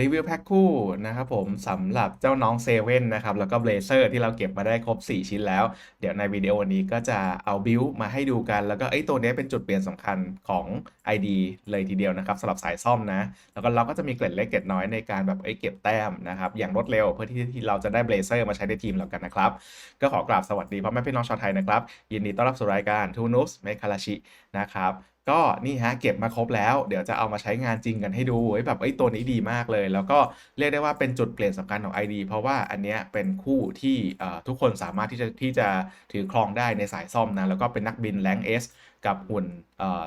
รีวิวแพ็คคู่นะครับผมสำหรับเจ้าน้องเซเว่นนะครับแล้วก็เบลเซอร์ที่เราเก็บมาได้ครบ 4 ชิ้นแล้ว เดี๋ยวในวิดีโอนี้ก็จะเอาบิลมาให้ดูกัน แล้วก็ไอ้ตัวนี้เป็นจุดเปลี่ยนสำคัญของ ID เลยทีเดียวนะครับสำหรับสายซ่อมนะ แล้วก็เราก็จะมีเกร็ดเล็กเกร็ดน้อยในการแบบไอ้เก็บแต้มนะครับอย่างรวดเร็วเพื่อที่เราจะได้เบลเซอร์มาใช้ในทีมเรากันนะครับก็ขอกราบสวัสดีพ่อแม่พี่น้องชาวไทยนะครับยินดีต้อนรับสู่รายการทูนุสเมคาราชินะครับ ก็นี่ฮะเก็บมาครบแล้ว เดี๋ยวจะเอามาใช้งานจริงกันให้ดูเอ้ยแบบไอ้ตัวนี้ดีมากเลย แล้วก็เรียกได้ว่าเป็นจุดเปลี่ยนสำคัญของ ID เพราะว่าอันเนี้ยเป็นคู่ที่ทุกคนสามารถที่จะที่จะถือครองได้ในสายซ่อมนะแล้วก็เป็นนักบินแรงเอส กับหุ่น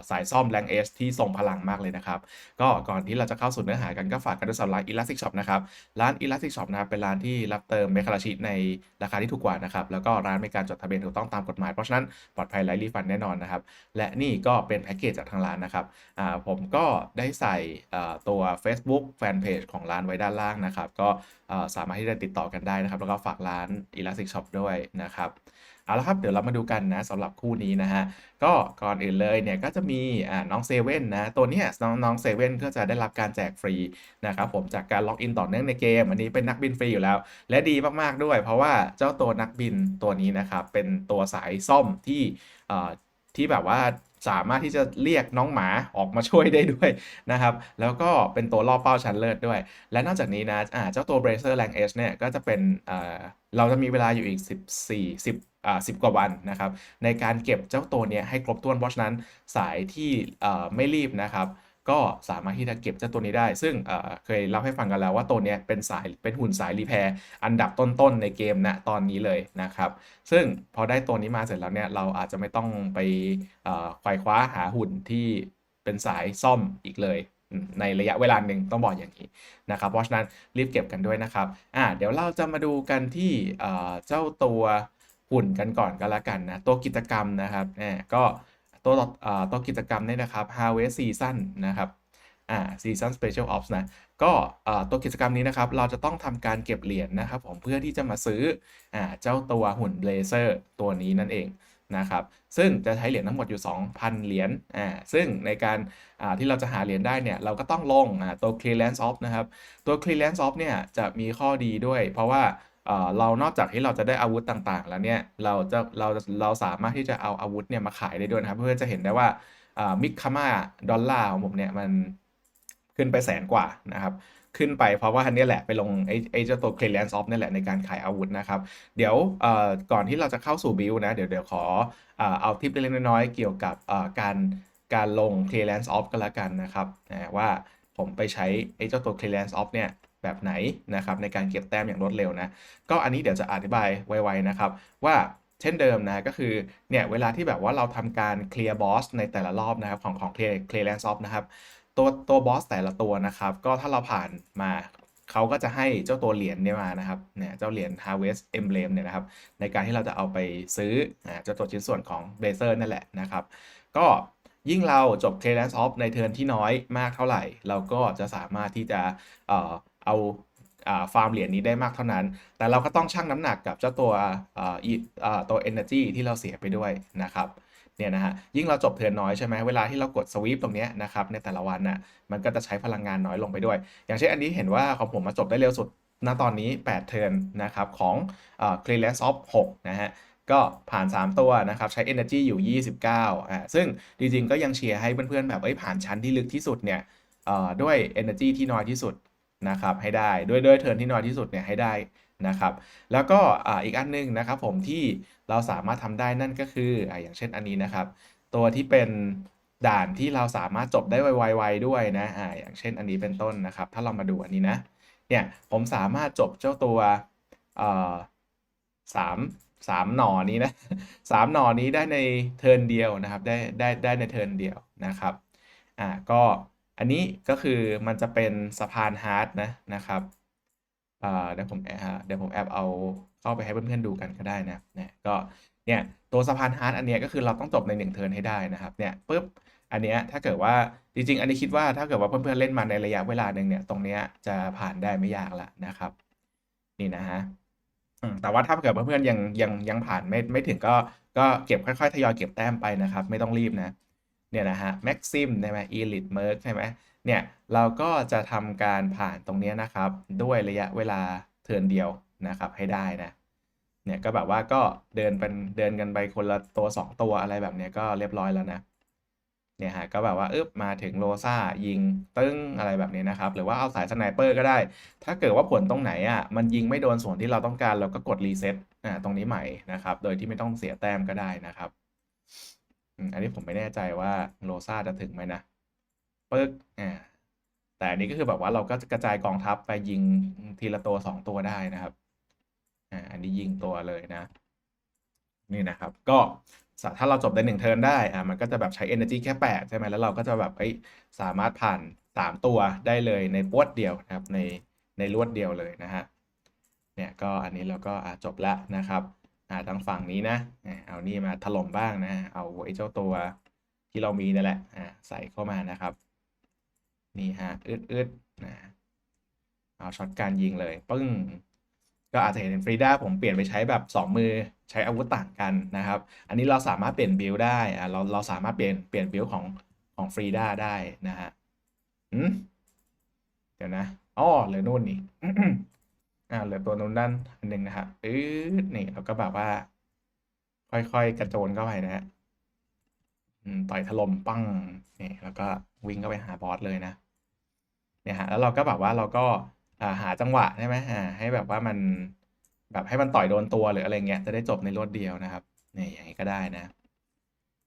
สายซ่อมแรงเอสที่ทรงพลังมากเลยนะครับ ก็ก่อนที่เราจะเข้าสู่เนื้อหากันก็ฝากกันด้วยสำหรับร้าน Elastic Shop นะครับ ร้าน Elastic Shop นะครับเป็นร้านที่รับเติมเมคาราชิในราคาที่ถูกกว่านะครับ แล้วก็ร้านมีการจดทะเบียนถูกต้องตามกฎหมาย เพราะฉะนั้นปลอดภัยไร้รีฟันแน่นอนนะครับ และนี่ก็เป็นแพ็กเกจจากทางร้านนะครับผมก็ได้ใส่ตัว Facebook Fanpage ของร้านไว้ด้านล่างนะครับ ก็สามารถที่จะติดต่อกันได้นะครับ แล้วก็ฝากร้าน Elastic Shop ด้วยนะครับ เอาละครับเดี๋ยวเรามาดูกันนะสำหรับคู่นี้นะฮะก็ก่อนอื่นเลยเนี่ยก็จะมีน้องเซเว่นนะตัวนี้น้องน้องเซเว่นก็จะได้รับการแจกฟรีนะครับผมจากการล็อกอินต่อเนื่องในเกม อันนี้เป็นนักบินฟรีอยู่แล้ว และดีมากๆด้วย เพราะว่าเจ้าตัวนักบินตัวนี้นะครับเป็นตัวสายซ่อมที่ที่แบบว่าสามารถที่จะเรียกน้องหมาออกมาช่วยได้ด้วยนะครับ แล้วก็เป็นตัวล่อเป้าชั้นเลิศด้วย และนอกจากนี้นะอ่าเจ้าตัว Bracer Rank S เนี่ยก็จะเป็นเราจะมีเวลาอยู่อีก 14 10 อ่า10กว่าวันนะครับ ในการเก็บเจ้าตัวเนี้ยให้ครบถ้วนเพราะฉะนั้นสายที่ไม่รีบนะครับก็สามารถที่จะเก็บเจ้าตัวนี้ได้ ซึ่งเคยเล่าให้ฟังกันแล้วว่าตัวนี้เป็นสายเป็นหุ่นสายรีแพร์อันดับต้นๆในเกมณตอนนี้เลยนะครับ ซึ่งพอได้ตัวนี้มาเสร็จแล้วเนี่ยเราอาจจะไม่ต้องไปเอ่อไขว่คว้าหาหุ่นที่เป็นสายซ่อมอีกเลย ในระยะเวลาหนึ่งต้องบอกอย่างนี้นะครับ เพราะฉะนั้นรีบเก็บกันด้วยนะครับอ่าเดี๋ยวเราจะมาดูกันที่เจ้าตัว หุ่นกันก่อนก็แล้วกันนะตัวกิจกรรมนะครับแหมก็ตัวตัวกิจกรรมเนี่ยนะครับ Harvest Season นะครับอ่า Season Special Ops นะก็ตัวกิจกรรมนี้นะครับเราจะต้องทำการเก็บเหรียญนะครับผมเพื่อที่จะมาซื้ออ่าเจ้าตัวหุ่น Blazer ตัวนี้นั่นเองนะครับซึ่งจะใช้เหรียญทั้งหมดอยู่ 2,000 เหรียญอ่าซึ่งในการอ่าที่เราจะหาเหรียญได้เนี่ยเราก็ต้องลงอ่าตัว Clearance Off นะครับตัว Clearance Off เนี่ยจะมีข้อดีด้วย เพราะว่า เรานอกจากที่เราจะได้อาวุธต่างๆ แล้วเนี่ยเราจะเราเราสามารถที่จะเอาอาวุธเนี่ยมาขายได้ด้วยนะครับเพื่อจะเห็นได้ว่ามิกคามาดอลลาร์ของผมเนี่ยมันขึ้นไปแสนกว่านะครับขึ้นไปเพราะว่าอันนี้แหละไปลงไอ้ไอ้เจ้าตัว clearance off นี่แหละในการขายอาวุธนะครับ เดี๋ยวก่อนที่เราจะเข้าสู่บิลนะ เดี๋ยวเดี๋ยวขอเอาทิปเล็กๆน้อยๆเกี่ยวกับการการลง clearance off กันละกันนะครับว่าผมไปใช้ไอ้เจ้าตัว clearance off เนี่ย แบบไหนนะครับในการเก็บแต้มอย่างรวดเร็วนะก็อันนี้เดี๋ยวจะอธิบายไวๆนะครับว่าเช่นเดิมนะก็คือเนี่ยเวลาที่แบบว่าเราทำการเคลียร์บอสในแต่ละรอบนะครับของของ clear clearance off นะครับตัวตัวบอสแต่ละตัวนะครับก็ถ้าเราผ่านมาเขาก็จะให้เจ้าตัวเหรียญเนี่ยมานะครับเนี่ยเจ้าเหรียญ Harvest Emblem เนี่ยนะครับในการที่เราจะเอาไปซื้อเจ้าตัวชิ้นส่วนของ Blazer นั่นแหละนะครับ ก็ยิ่งเราจบ Clearance Off ในเทิร์นที่น้อยมากเท่าไหร่ เราก็จะสามารถที่จะ เอาฟาร์มเหรียญนี้ได้มากเท่านั้น แต่เราก็ต้องชั่งน้ำหนักกับเจ้าตัวอ่าอีอ่าตัว Energy ที่เราเสียไปด้วยนะครับเนี่ยนะฮะยิ่งเราจบเทินน้อยใช่ไหมเวลาที่เรากดสวีปตรงนี้นะครับในแต่ละวันน่ะมันก็จะใช้พลังงานน้อยลงไปด้วย อย่างเช่นอันนี้เห็นว่าของผมมาจบได้เร็วสุดณตอนนี้ 8 เทินนะครับของเอ่อ clearance of 6 นะฮะก็ผ่าน 3 ตัวนะครับใช้ energy อยู่ 29อ่าซึ่งจริงๆก็ยังเชียร์ให้เพื่อนๆแบบเอ้ยผ่านชั้นที่ลึกที่สุดเนี่ยด้วย energy ที่น้อยที่สุด นะครับให้ได้ด้วยด้วยเทิร์นที่น้อยที่สุดเนี่ยให้ได้นะครับ แล้วก็อ,อีกอันหนึงนะครับผมที่เราสามารถทำได้นั่นก็คือออย่างเช่นอันนี้นะครับ ตัวที่เป็นด่านที่เราสามารถจบได้ไวๆด้วยนะอ่าอย่างเช่นอันนี้เป็นต้นนะครับ ถ้าเรามาดูอันนี้นะเนี่ยผมสามารถจบเจ้าตัวเอ่อสามสามหน่อนี้นะสามหน่อนี้ได้ในเทิร์นเดียวนะครับ ได้ได้ได้ในเทิร์นเดียวนะครับอ่าก็ อันนี้ก็คือมันจะเป็นสะพานฮาร์ดนะนะครับเดี๋ยวผมเดี๋ยวผมแอบเอาเข้าไปให้เพื่อนๆดูกันก็ได้นะเนี่ยก็เนี่ยตัวสะพานฮาร์ดอันเนี้ยก็คือเราต้องจบในหนึ่งเทิร์นให้ได้นะครับเนี่ยปุ๊บอันเนี้ยถ้าเกิดว่าจริงๆ อันนี้คิดว่าถ้าเกิดว่าเพื่อนๆเล่นมาในระยะเวลาหนึ่งเนี่ยตรงเนี้ยจะผ่านได้ไม่ยากละนะครับ นี่นะฮะแต่ว่าถ้าเกิดเพื่อนๆยังยังยังผ่านไม่ไม่ถึงก็ก็เก็บค่อยๆทยอยเก็บแต้มไปนะครับ ไม่ต้องรีบนะ เนี่ยนะฮะแม็กซิมใช่ไหมอีลิทเมิร์กใช่ไหมเนี่ยเราก็จะทำการผ่านตรงเนี้ยนะครับ ด้วยระยะเวลาเทินเดียวนะครับให้ได้นะเนี่ยก็แบบว่าก็เดินเป็นเดินกันไปคนละตัว 2 ตัวอะไรแบบเนี้ยก็เรียบร้อยแล้วนะเนี่ยฮะก็แบบว่าอึบมาถึงโลซ่ายิงตึ้งอะไรแบบนี้นะครับ หรือว่าเอาสายสไนเปอร์ก็ได้ ถ้าเกิดว่าผลตรงไหนอะมันยิงไม่โดนส่วนที่เราต้องการเราก็กดรีเซ็ตอ่าตรงนี้ใหม่นะครับ โดยที่ไม่ต้องเสียแต้มก็ได้นะครับ อันนี้ผมไม่แน่ใจว่าโลซาจะถึงไหมนะปึ๊กอ่าแต่อันนี้ก็คือแบบว่าเราก็กระจายกองทัพไปยิงทีละตัวสองตัวได้นะครับอ่าอันนี้ยิงตัวเลยนะ นี่นะครับ ก็ถ้าเราจบได้หนึ่งเทิร์นได้อ่ามันก็จะแบบใช้ energy แค่ 8 ใช่ไหมแล้วเราก็จะแบบเอ้ยสามารถผ่าน 3 ตัวได้เลยในปวดเดียวนะครับในในรวดเดียวเลยนะฮะเนี่ยก็อันนี้เราก็จบละนะครับ อ่าทางฝั่งนี้นะเอานี่มาถล่มบ้างนะ เอาไอ้เจ้าตัวที่เรามีนั่นแหละอ่าใส่เข้ามานะครับ นี่ฮะอึดอึดนะเอาช็อตการยิงเลย ปึ้ง ก็อาจจะเห็นฟรีด้าผมเปลี่ยนไปใช้แบบ 2 มือใช้อาวุธต่างกันนะครับ อันนี้เราสามารถเปลี่ยนบิลได้อ่าเราเราสามารถเปลี่ยนเปลี่ยนบิลของของฟรีด้าได้นะฮะอืมเดี๋ยวนะอ๋อเหลือนู่นนี่ อ่าเหลือตัวนู้นด้านอันหนึ่งนะครับอืดนี่เราก็แบบว่า ค่อยๆกระโจนเข้าไปนะฮะต่อยถล่มปั้งนี่แล้วก็วิ่งเข้าไปหาบอสเลยนะ เนี่ยฮะแล้วเราก็แบบว่าเราก็อ่าหาจังหวะใช่ไหมอ่าให้แบบว่ามันแบบให้มันต่อยโดนตัวหรืออะไรเงี้ยจะได้จบในรวดเดียวนะครับนี่อย่างนี้ก็ได้นะ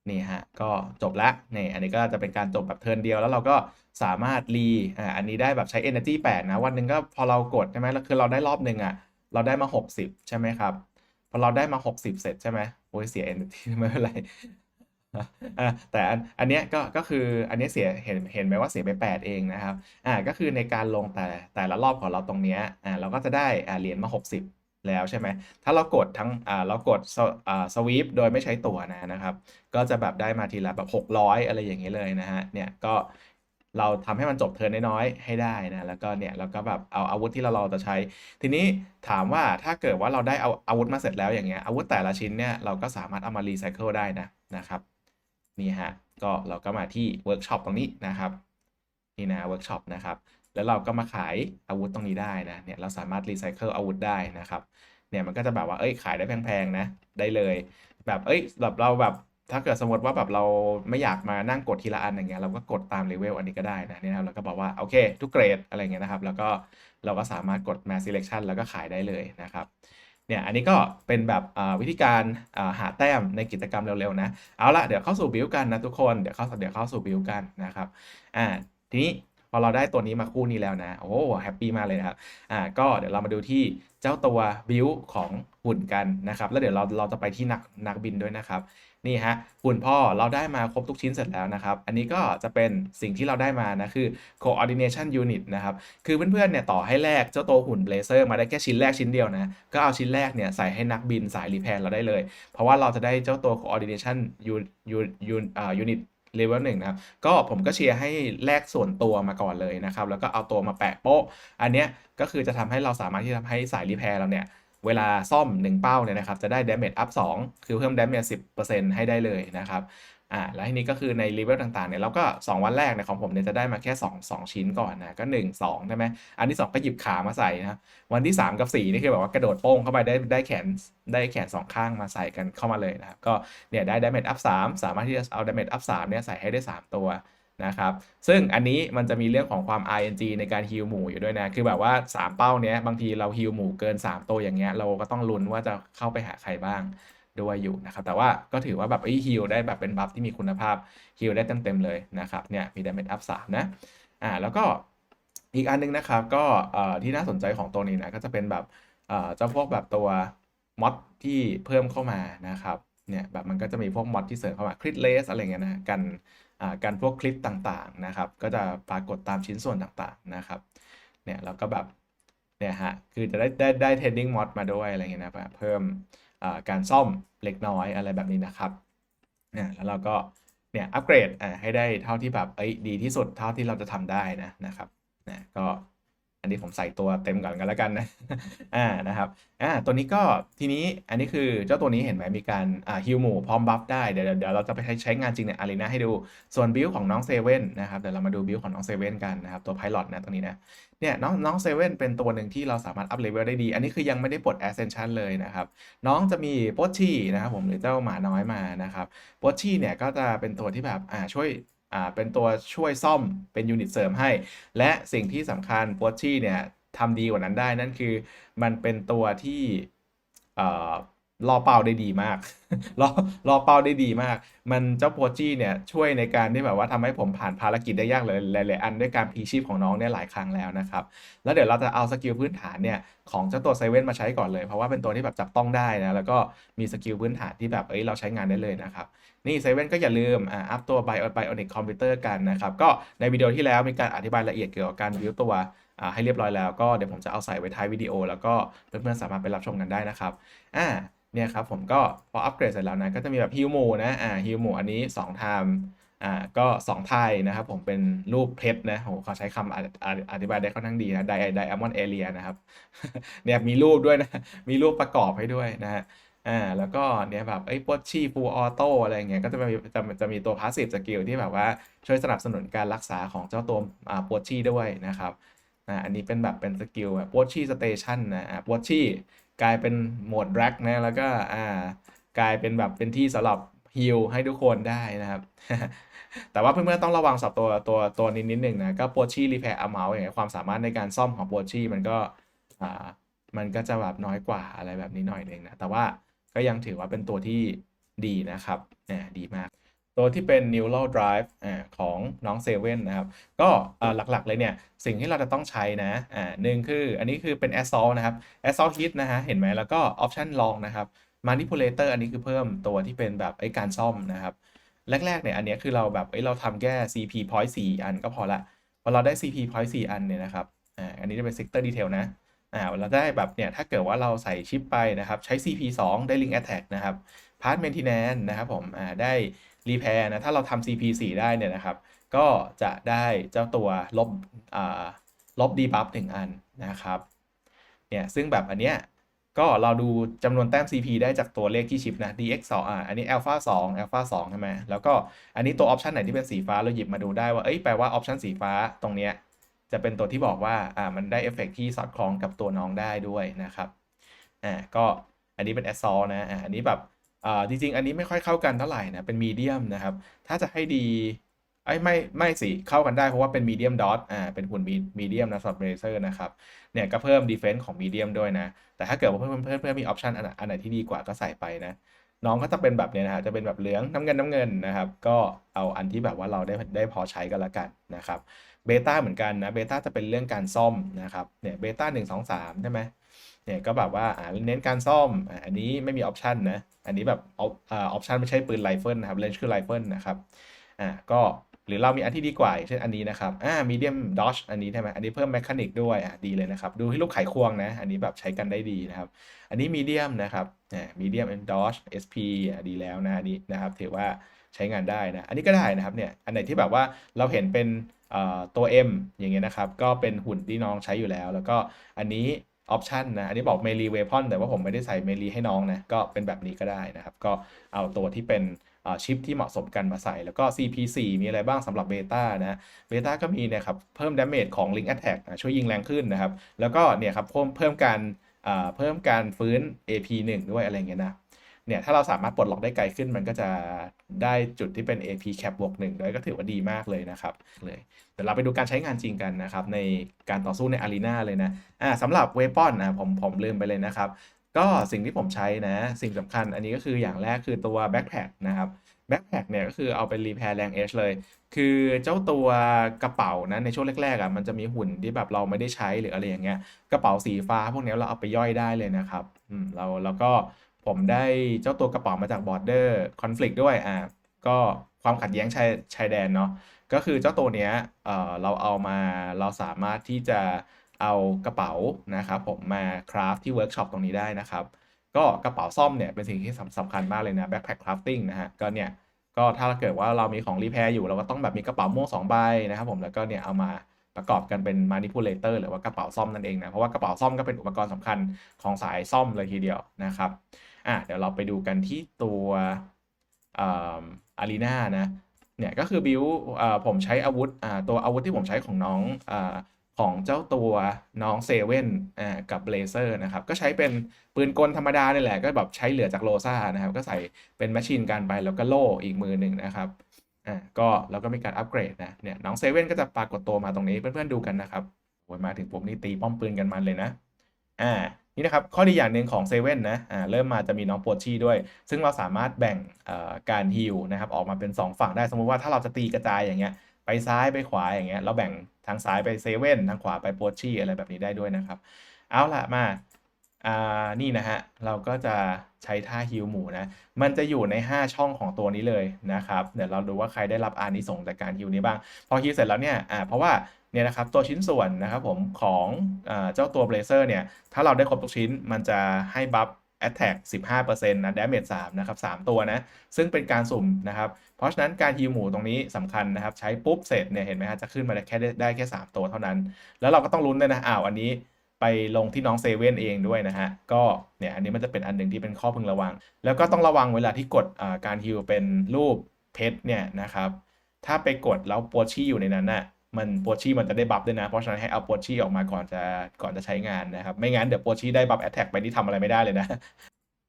นี่ฮะก็จบละนี่อันนี้ก็จะเป็นการจบแบบเทิร์นเดียวแล้วเราก็สามารถรีอ่าอันนี้ได้แบบใช้ energy 8 นะ วันหนึ่งก็พอเรากดใช่ไหมแล้วคือเราได้รอบหนึ่งอะเราได้มา 60 ใช่ไหมครับพอเราได้มา 60 เสร็จใช่ไหมโอ้ยเสีย energy ไม่เป็นไรแต่อันอันนี้ก็ก็คืออันนี้เสียเห็นเห็นไหมว่าเสียไป 8 เองนะครับอ่าก็คือในการลงแต่แต่ละรอบของเราตรงเนี้ยอ่าเราก็จะได้อ่าเหรียญมา 60 แล้วใช่ไหม ถ้าเรากดทั้งอ่าเรากดสวีปโดยไม่ใช้ตั๋วนะนะครับ ก็จะแบบได้มาทีละแบบ 600 อะไรอย่างเงี้ยเลยนะฮะ เนี่ยก็เราทำให้มันจบเทิร์นน้อยๆให้ได้นะ แล้วก็เนี่ยเราก็แบบเอาอาวุธที่เราเราจะใช้ ทีนี้ถามว่าถ้าเกิดว่าเราได้เอาอาวุธมาเสร็จแล้วอย่างเงี้ยอาวุธแต่ละชิ้นเนี่ยเราก็สามารถเอามารีไซเคิลได้นะนะครับนี่ฮะก็เราก็มาที่เวิร์กช็อปตรงนี้นะครับ นี่นะเวิร์กช็อปนะครับ แล้วเราก็มาขายอาวุธตรงนี้ได้นะเนี่ยเราสามารถรีไซเคิลอาวุธได้นะครับเนี่ยมันก็จะแบบว่าเอ้ยขายได้แพงๆนะได้เลย แบบเอ้ยแบบเราแบบถ้าเกิดสมมติว่าแบบเราไม่อยากมานั่งกดทีละอันอย่างเงี้ยเราก็กดตามเลเวลอันนี้ก็ได้นะเนี่ยครับเราก็บอกว่าโอเคทุกเกรดอะไรเงี้ยนะครับ แล้วก็เราก็สามารถกด mass selection แล้วก็ขายได้เลยนะครับเนี่ยอันนี้ก็เป็นแบบวิธีการหาแต้มในกิจกรรมเร็วๆนะเอาละเดี๋ยวเข้าสู่บิวกันนะทุกคนเดี๋ยวเข้าเดี๋ยวเข้าสู่บิวกันนะครับอ่าทีนี้ พอเราได้ตัวนี้มาคู่นี้แล้วนะ โอ้แฮปปี้มากเลยนะครับ อ่า ก็เดี๋ยวเรามาดูที่เจ้าตัวบิวของหุ่นกันนะครับ แล้วเดี๋ยวเราเราจะไปที่นักนักบินด้วยนะครับ นี่ฮะหุ่นพ่อเราได้มาครบทุกชิ้นเสร็จแล้วนะครับ อันนี้ก็จะเป็นสิ่งที่เราได้มานะคือ coordination unit นะครับ คือเพื่อนๆเนี่ยต่อให้แลกเจ้าตัวหุ่นเบลเซอร์มาได้แค่ชิ้นแรกชิ้นเดียวนะ ก็เอาชิ้นแรกเนี่ยใส่ให้นักบินสายรีแพร์เราได้เลย เพราะว่าเราจะได้เจ้าตัว coordination unit เลเวลหนึ่งนะครับ ก็ผมก็เชียร์ให้แลกส่วนตัวมาก่อนเลยนะครับ แล้วก็เอาตัวมาแปะโป๊ะ อันเนี้ยก็คือจะทำให้เราสามารถที่ทำให้สายรีแพร์เราเนี่ย เวลาซ่อม 1 เป้าเนี่ยนะครับ จะได้ damage up 2 คือเพิ่ม damage 10%ให้ได้เลยนะครับ อ่าแล้วทีนี้ก็คือในเลเวลต่างๆเนี่ยเราก็ 2 วันแรกเนี่ยของผมเนี่ยจะได้มาแค่ 2 2 ชิ้นก่อนนะ ก็ 1 2ใช่ไหมอันที่ 2 ก็หยิบขามาใส่นะวันที่ 3 กับ 4 นี่คือแบบว่ากระโดดโป้งเข้าไปได้ได้แขนได้แขน 2 ข้างมาใส่กันเข้ามาเลยนะครับ ก็เนี่ยได้ damage up 3สามารถที่จะเอา damage up 3เนี่ยใส่ให้ได้ 3 ตัวนะครับซึ่งอันนี้มันจะมีเรื่องของความ RNG ในการฮิลหมู่อยู่ด้วยนะ คือแบบว่า 3 เป้าเนี้ยบางทีเราฮิลหมู่เกิน 3 ตัวอย่างเงี้ยเราก็ต้องลุ้นว่าจะเข้าไปหาใครบ้าง ด้วยอยู่นะครับ แต่ว่าก็ถือว่าแบบฮิลได้แบบเป็นบัฟที่มีคุณภาพฮิลได้เต็มๆเลยนะครับเนี่ยมี damage up 3นะอ่าแล้วก็อีกอันนึงนะครับก็ที่น่าสนใจของตัวนี้นะก็จะเป็นแบบเจ้าพวกแบบตัวมอดที่เพิ่มเข้ามานะครับเนี่ยแบบมันก็จะมีพวกมอดที่เสริมเข้ามาคริสเลสอะไรเงี้ยนะกันการพวกคลิปต่างๆนะครับ ก็จะปรากฏตามชิ้นส่วนต่างๆนะครับเนี่ยเราก็แบบเนี่ยฮะคือจะได้ได้ได้เทรนดิ้งมอดมาด้วยอะไรเงี้ยนะเพิ่ม การซ่อมเล็กน้อยอะไรแบบนี้นะครับแล้วเราก็เนี่ยอัปเกรดให้ได้เท่าที่แบบเอ้ยดีที่สุดเท่าที่เราจะทำได้นะนะครับก็ นนี้ผมใส่ตัวเต็มก่อนกันแล้วกันนะอ่านะครับอ่าตัวนี้ก็ทีนี้อันนี้คือเจ้าตัวนี้เห็นไหมมีการอ่าฮิวหมู่พร้อมบัฟได้เดี๋ยวเดี๋ยวเราจะไปใช้ใช้งานจริงในอารีนาให้ดูส่วนบิลของน้องเซเว่นนะครับเดี๋ยวเรามาดูบิลของน้องเซเว่นกันนะครับตัวไพลอตนะตรงนี้นะเนี่ยน้องน้องเซเว่นเป็นตัวหนึ่งที่เราสามารถอัพเลเวลได้ดี อันนี้คือยังไม่ได้ปลด Ascension เลยนะครับ น้องจะมีโปชชี่นะครับผมหรือเจ้าหมาน้อยมานะครับโปชี่เนี่ยก็จะเป็นตัวที่แบบอ่าช่วย อ่าเป็นตัวช่วยซ่อมเป็นยูนิตเสริมให้ และสิ่งที่สำคัญโปชชี่เนี่ยทำดีกว่านั้นได้นั่นคือ มันเป็นตัวที่ เอ่อรอเป้าได้ดีมากรอรอเป้าได้ดีมาก มันเจ้าโปรจี้เนี่ยช่วยในการที่แบบว่าทำให้ผมผ่านภารกิจได้ยากเลยหลายๆอันด้วยการพีชีพของน้องเนี่ยหลายครั้งแล้วนะครับ แล้วเดี๋ยวเราจะเอาสกิลพื้นฐานเนี่ยของเจ้าตัวเซเว่นมาใช้ก่อนเลย เพราะว่าเป็นตัวที่แบบจับต้องได้นะแล้วก็มีสกิลพื้นฐานที่แบบเอ้ยเราใช้งานได้เลยนะครับ นี่เซเว่นก็อย่าลืมอ่าอัพตัว Bio Bionic Computer กันนะครับก็ในวิดีโอที่แล้วมีการอธิบายละเอียดเกี่ยวกับการบิวตัวให้เรียบร้อยแล้วก็เดี๋ยวผมจะเอาใส่ไว้ท้ายวิดีโอ แล้วก็เพื่อนๆสามารถไปรับชมกันได้นะครับอ่า เนี่ยครับผมก็พออัปเกรดเสร็จแล้วนะ ก็จะมีแบบฮิวโมนะอ่าฮิวโมอันนี้2ไทม์อ่าก็2ไทนะครับผมเป็นรูปเพชรนะโหเขาใช้คำอธิบายได้ค่อนข้างดีนะไดไดอมอนเอเรียนะครับเนี่ยมีรูปด้วยนะ มีรูปประกอบให้ด้วยนะฮะอ่าแล้วก็เนี่ยแบบไอ้ปดชีฟูออโต้อะไรเงี้ยก็จะมีจะจะมีตัวพาสซีฟสกิลที่แบบว่าช่วยสนับสนุนการรักษาของเจ้าตัวอ่าปดชีด้วยนะครับอ่าอันนี้เป็นแบบเป็นสกิลแบบปดชีสเตชันนะอ่าปดชี กลายเป็นโหมดแร็กนะแล้วก็อ่ากลายเป็นแบบเป็นที่สำหรับฮิลให้ทุกคนได้นะครับแต่ว่าเพื่อนๆต้องระวังสับตัวตัวตัวนิดนิดหนึ่งนะก็โปรชี่รีแพร์อเมาอย่างเงี้ยความสามารถในการซ่อมของโปรชี่มันก็อ่ามันก็จะแบบน้อยกว่าอะไรแบบนี้หน่อยหนึงนะแต่ว่าก็ยังถือว่าเป็นตัวที่ดีนะครับเนี่ยดีมาก ตัวที่เป็น neural drive อของน้องเซเว่นนะครับ ก็หลักๆเลยเนี่ย สิ่งที่เราจะต้องใช้นะอ่าหนึ่งคืออันนี้คือเป็น assault นะครับ assault hit นะฮะ เห็นไหมแล้วก็ option long นะครับ manipulator อันนี้คือเพิ่มตัวที่เป็นแบบไอ้การซ่อมนะครับ แรกๆเนี่ยอันนี้คือเราแบบเอ้เราทำแค่ CP point 4 อันก็พอละพอเราได้ CP point 4 อันเนี่ยนะครับอ่าอันนี้จะเป็น sector detail นะอ่าเราได้แบบเนี่ยถ้าเกิดว่าเราใส่ชิปไปนะครับ ใช้ CP 2ได้ link attack นะครับ part maintenance นะครับผมอ่าได้ repair นะถ้าเราทำ CP 4 ได้เนี่ยนะครับ ก็จะได้เจ้าตัวลบอ่าลบ debuff หนึ่งอันนะครับเนี่ยซึ่งแบบอันเนี้ยก็เราดูจำนวนแต้ม CP ได้จากตัวเลขที่ชิปนะ dx 2อ่าอันนี้ alpha 2 alpha 2ใช่ไหมแล้วก็อันนี้ตัว option ไหนที่เป็นสีฟ้าเราหยิบมาดูได้ว่า เอ้ยแปลว่า option สีฟ้าตรงเนี้ยจะเป็นตัวที่บอกว่าอ่ามันได้เอฟเฟกที่สอดคล้องกับตัวน้องได้ด้วยนะครับอ่าก็อันนี้เป็น a s s a u l นะอ่าอันนี้แบบ อ่าจริง ๆ อันนี้ไม่ค่อยเข้ากันเท่าไหร่นะเป็น medium นะครับ ถ้าจะให้ดีไอ้ไม่ไม่สิเข้ากันได้เพราะว่าเป็น medium dot อ่าเป็นหุ่น medium นะสำหรับ Razer นะครับเนี่ยก็เพิ่ม defense ของ medium ด้วยนะ แต่ถ้าเกิดว่าเพื่อนเพื่อนเพื่อนมี option อันไหนอันไหนที่ดีกว่าก็ใส่ไปนะน้องก็จะเป็นแบบเนี้ยนะฮะจะเป็นแบบเหลืองน้ำเงินน้ำเงินนะครับ ก็เอาอันที่แบบว่าเราได้ได้พอใช้กันละกันนะครับเบต้าเหมือนกันนะเบต้าจะเป็นเรื่องการซ่อมนะครับเนี่ยเบต้าหนึ่งสองสามใช่ไหม เนี่ยก็แบบว่าอ่าเน้นการซ่อมอ่าอันนี้ไม่มีออปชันนะ อันนี้แบบออปชันไม่ใช่ปืนไรเฟิลนะครับเลนส์คือไรเฟิลนะครับอ่าก็หรือเรามีอันที่ดีกว่าเช่นอันนี้นะครับอ่ามีเดียมดอชอันนี้ใช่ไหมอันนี้เพิ่มแมคานิกด้วยอะดีเลยนะครับ ดูที่ลูกไขควงนะ อันนี้แบบใช้กันได้ดีนะครับ อันนี้มีเดียมนะครับอ่ามีเดียมเอ็นดอชเอสพีดีแล้วนะอันนี้นะครับถือว่าใช้งานได้นะ อันนี้ก็ได้นะครับเนี่ย อันไหนที่แบบว่าเราเห็นเป็นตัว M อย่างเงี้ยนะครับ ก็เป็นหุ่นที่น้องใช้อยู่แล้ว แล้วก็อันนี้ ออปชันนะ อันนี้บอกเมลีเวพอนแต่ว่าผมไม่ได้ใส่เมลีให้น้องนะ ก็เป็นแบบนี้ก็ได้นะครับ ก็เอาตัวที่เป็นชิปที่เหมาะสมกันมาใส่ แล้วก็ CP4 มีอะไรบ้างสำหรับเบต้านะเบต้าก็มีนะครับ เพิ่มดาเมจของ Link Attack ช่วยยิงแรงขึ้นนะครับ แล้วก็เนี่ยครับเพิ่มเพิ่มการเพิ่มการฟื้น AP1 ด้วยอะไรเงี้ยนะ เนี่ยถ้าเราสามารถปลดล็อกได้ไกลขึ้น มันก็จะได้จุดที่เป็น AP cap บวกหนึ่งด้วยก็ถือว่าดีมากเลยนะครับเลยเดี๋ยวเราไปดูการใช้งานจริงกันนะครับ ในการต่อสู้ในอารีนาเลยนะอ่าสำหรับเวปอนนะผมผมลืมไปเลยนะครับ ก็สิ่งที่ผมใช้นะ สิ่งสำคัญอันนี้ก็คืออย่างแรกคือตัวแบ็คแพคนะครับแบ็คแพคเนี่ยก็คือเอาไปรีแพร์แรงเอชเลย คือเจ้าตัวกระเป๋านะในช่วงแรกๆอะมันจะมีหุ่นที่แบบเราไม่ได้ใช้หรืออะไรอย่างเงี้ย กระเป๋าสีฟ้าพวกนี้เราเอาไปย่อยได้เลยนะครับ อืมเราแล้วก็ ผมได้เจ้าตัวกระเป๋ามาจาก Border Conflict ด้วยอ่าก็ความขัดแย้งชายชายแดนเนาะก็คือเจ้าตัวเนี้ยเอ่อเราเอามาเราสามารถที่จะเอากระเป๋านะครับผมมาคราฟที่เวิร์กช็อปตรงนี้ได้นะครับ ก็กระเป๋าซ่อมเนี่ยเป็นสิ่งที่สำคัญมากเลยนะแบ็คแพคคราฟติ้งนะฮะก็เนี่ยก็ถ้าเกิดว่าเรามีของรีแพร์อยู่เราก็ต้องแบบมีกระเป๋าม่วงสองใบนะครับผมแล้วก็เนี่ยเอามาประกอบกันเป็น manipulator หรือว่ากระเป๋าซ่อมนั่นเองนะ เพราะว่ากระเป๋าซ่อมก็เป็นอุปกรณ์สำคัญของสายซ่อมเลยทีเดียวนะครับ อะเดี๋ยวเราไปดูกันที่ตัวอารีนานะเนี่ยก็คือบิวผมใช้อาวุธตัวอาวุธที่ผมใช้ของน้องอของเจ้าตัวน้องเซเว่นกับเบลเซอร์นะครับ ก็ใช้เป็นปืนกลธรรมดาเนี่ยแหละ ก็แบบใช้เหลือจากโลซ่านะครับ ก็ใส่เป็นแมชชีนกันไปแล้วก็โล่อีกมือหนึ่งนะครับอ่าก็แล้วก็มีการอัปเกรดนะเนี่ยน้องเซเว่นก็จะปรากฏตัวมาตรงนี้เพื่อนๆดูกันนะครับโอ้ยมาถึงปุ๊บนี่ตีป้อมปืนกันมันเลยนะอ่า นี่นะครับข้อดีอย่างหนึ่งของเซเว่นนะอ่าเริ่มมาจะมีน้องโปรชี่ด้วย ซึ่งเราสามารถแบ่งการฮิลนะครับออกมาเป็น 2 ฝั่งได้สมมุติว่าถ้าเราจะตีกระจายอย่างเงี้ยไปซ้ายไปขวาอย่างเงี้ยเราแบ่งทางซ้ายไปเซเว่นทางขวาไปโปรชี่อะไรแบบนี้ได้ด้วยนะครับ เอาละมาอ่านี่นะฮะเราก็จะใช้ท่าฮิลหมูนะ มันจะอยู่ใน 5 ช่องของตัวนี้เลยนะครับ เดี๋ยวเราดูว่าใครได้รับอานิสงส์จากการฮิลนี้บ้าง พอฮิลเสร็จแล้วเนี่ยอ่าเพราะว่า เนี่ยนะครับตัวชิ้นส่วนนะครับผมของเจ้าตัวเบลเซอร์เนี่ยถ้าเราได้ครบทุกชิ้นมันจะให้บัฟ Attack 15%นะ Damage 3นะครับ 3 ตัวนะ ซึ่งเป็นการสุ่มนะครับ เพราะฉะนั้นการฮิวหมูตรงนี้สำคัญนะครับ ใช้ปุ๊บเสร็จเนี่ย เห็นไหมฮะจะขึ้นมาได้แค่ได้แค่ 3 ตัวเท่านั้น แล้วเราก็ต้องลุ้นด้วยนะ อ้าว อันนี้ไปลงที่น้องเซเว่นเองด้วยนะฮะ ก็เนี่ย อันนี้มันจะเป็นอันหนึ่งที่เป็นข้อพึงระวัง แล้วก็ต้องระวังเวลาที่กดการฮิวเป็นรูปเพชรเนี่ยนะครับ ถ้าไปกดแล้วปรชี่อยู่ในนั้นน่ะ มันโปรชี่มันจะได้บัฟด้วยนะ เพราะฉะนั้นให้เอาโปรชี่ออกมาก่อนจะก่อนจะใช้งานนะครับ ไม่งั้นเดี๋ยวโปรชี่ได้บัฟแอตแทกไปนี่ทำอะไรไม่ได้เลยนะ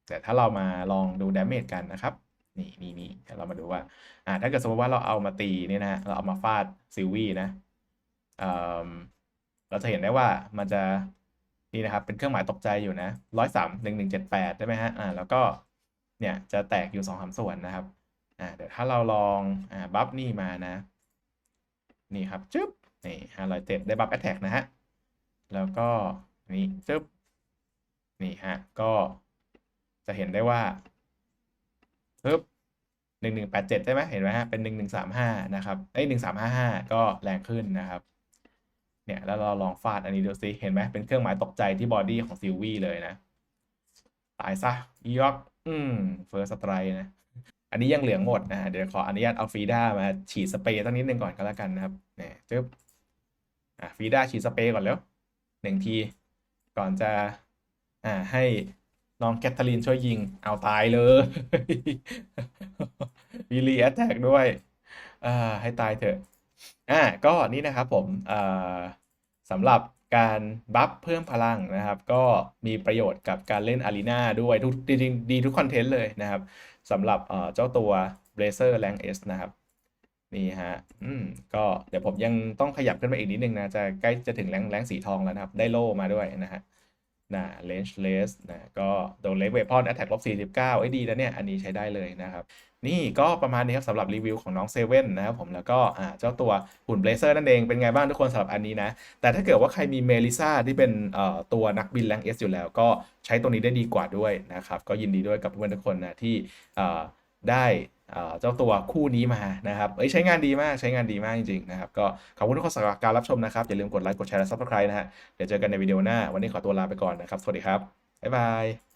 แต่ถ้าเรามาลองดูดาเมจกันนะครับ นี่นี่นี่เรามาดูว่า อ่า ถ้าเกิดสมมติว่าเราเอามาตีเนี่ยนะเราเอามาฟาดซิลวี่นะเอ่อเราจะเห็นได้ว่ามันจะนี่นะครับ เป็นเครื่องหมายตกใจอยู่นะร้อยสามหนึ่งหนึ่งเจ็ดแปดได้ไหมฮะอ่าแล้วก็เนี่ยจะแตกอยู่สองสามส่วนนะครับอ่าเดี๋ยวถ้าเราลองอ่าบัฟนี่มานะ นี่ครับจึ๊บนี่ห้าร้อยเจ็ดได้บัฟแอตแทกนะฮะ แล้วก็นี่จึ๊บนี่ฮะ ก็จะเห็นได้ว่าปึ๊บหนึ่งหนึ่งแปดเจ็ดใช่ไหมเห็นไหมฮะ เป็นหนึ่งหนึ่งสามห้านะครับเอ้ยหนึ่งสามห้าห้าก็แรงขึ้นนะครับ เนี่ย แล้วเราลองฟาดอันนี้ดูสิ เห็นไหมเป็นเครื่องหมายตกใจที่บอดี้ของซิลวี่เลยนะ ตายซะอียอกอืมเฟิร์สสไตร์นะ อันนี้ยังเหลืองหมดนะฮะเดี๋ยวขออนุญาตเอาฟีด้ามาฉีดสเปรย์ตั้งนิดนึงก่อนก็แล้วกันนะครับเนี่ยจึ๊บอะฟีด้าฉีดสเปรย์ก่อนแล้วหนึ่งที ก่อนจะอ่าให้น้องแคทเธอรีนช่วยยิงเอาตายเลยวีลีแอตแทกด้วยอ่าให้ตายเถอะอ่าก็นี่นะครับผมอ่าสำหรับการบัฟเพิ่มพลังนะครับ ก็มีประโยชน์กับการเล่นอารีนาด้วยทุกจริงดีทุกคอนเทนต์เลยนะครับ สำหรับเจ้าตัว Blazer Rank S นะครับนี่ฮะ อืม ก็เดี๋ยวผมยังต้องขยับขึ้นไปอีกนิดนึงนะ จะใกล้จะถึงแรงแรงสีทองแล้วนะครับ ได้โล่มาด้วยนะฮะ นะเลนจ์เลสนะก็โดนเล็กเวพอนแอตแทกลบ49ไอ้ดีแล้วเนี่ย อันนี้ใช้ได้เลยนะครับ นี่ก็ประมาณนี้ครับสำหรับรีวิวของน้องเซเว่นนะครับผมแล้วก็เจ้าตัวหุ่นเบลเซอร์นั่นเองเป็นไงบ้างทุกคนสำหรับอันนี้นะ แต่ถ้าเกิดว่าใครมีเมลิซาที่เป็นตัวนักบินแรงเอสอยู่แล้ว ก็ใช้ตัวนี้ได้ดีกว่าด้วยนะครับ ก็ยินดีด้วยกับเพื่อนทุกคนนะที่ได้ เจ้าตัวคู่นี้มานะครับเอ้ยใช้งานดีมากใช้งานดีมากจริงๆนะครับก็ขอบคุณทุกคนสำหรับการรับชมนะครับอย่าลืมกดไลค์กดแชร์และซับสไครต์นะฮะเดี๋ยวเจอกันในวิดีโอหน้าวันนี้ขอตัวลาไปก่อนนะครับสวัสดีครับบ๊ายบาย